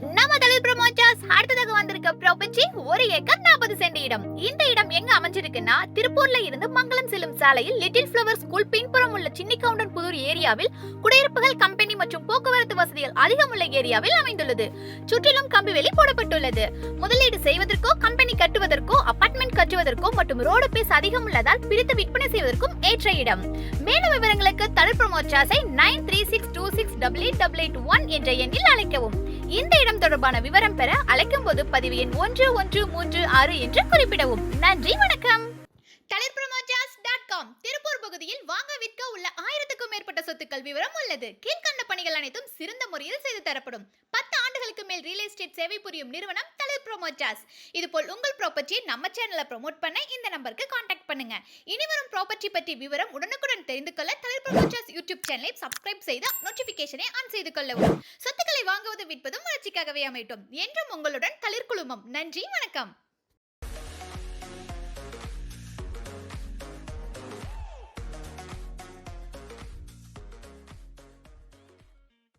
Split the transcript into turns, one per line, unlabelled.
நம்ம தலித் பிரமோச்சர்ஸ் அடுத்ததாக வந்திருக்க பிரபஞ்சி ஒரு ஏக்கர் நாற்பது சென்ட் இடம். இந்த இடம் எங்க அமைஞ்சிருக்குன்னா திருப்பூர்ல இருந்து மங்களம் செல்லும் சாலையில் லிட்டில் ஃபிளவர் ஸ்கூல் பின்புறம் உள்ள சின்னிக்கவுண்டன் புதூர் ஏரியாவில் குடியிருப்புகள் கம்பெனி மற்றும் போக்குவரத்து வசதிகள் அதிகம் உள்ள ஏரியாவில் அமைந்துள்ளது. சுற்றிலும் கம்பிவேலி போடப்பட்டுள்ளது. முதலீடு செய்வதற்கோ கம்பெனி கட்டுவதற்கோ அபார்ட்மெண்ட் கட்டுவதற்கோ மற்றும் ரோடு பேஸ் அதிகம் உள்ளதால் பிரித்து விற்பனை செய்வதற்கும் ஏற்ற இடம். மேலும் விவரங்களுக்கு Dalit பிரமோச்சர்ஸை nine three six two six double eight double eight one என்ற எண்ணில் அழைக்கவும். இந்த இடம் தொடர்பான விவரம் பெற அழைக்கும் போது பதிவு எண் ஒன்று ஒன்று மூன்று ஆறு என்று குறிப்பிடவும். நன்றி வணக்கம். டாட் திருப்பூர் பகுதியில் வாங்க விற்க உள்ள ஆயிரத்துக்கும் மேற்பட்ட சொத்துக்கள் விவரம் உள்ளது. கீழ்கண்ட பணிகள் அனைத்தும் சிறந்த முறையில் செய்து தரப்படும். பத்து ரியல் எஸ்டேட் சேவை புரியும் நிறுவனம் தலித் ப்ரோமோட்டாஸ் இதுபோல் உங்கள் ப்ராப்பர்ட்டியை நம்ம சேனலை ப்ரோமோட் பண்ண இந்த நம்பருக்கு காண்டாக்ட் பண்ணுங்க. இனிவரும் ப்ராப்பர்ட்டி பற்றி விவரம் உடனுக்குடன் தெரிந்து கொள்ள தலித் ப்ரொமோட்டர்ஸ் யூடியூப் சேனலை சப்ஸ்கிரைப் செய்து நோட்டிபிகேஷனை ஆன் செய்து கொள்ளவும். சொத்துக்களை வாங்குவது விற்பதும் வளர்ச்சிக்காகவே அமையட்டும். என்றும் உங்களுடன் தளிர் குழுமம். நன்றி வணக்கம்.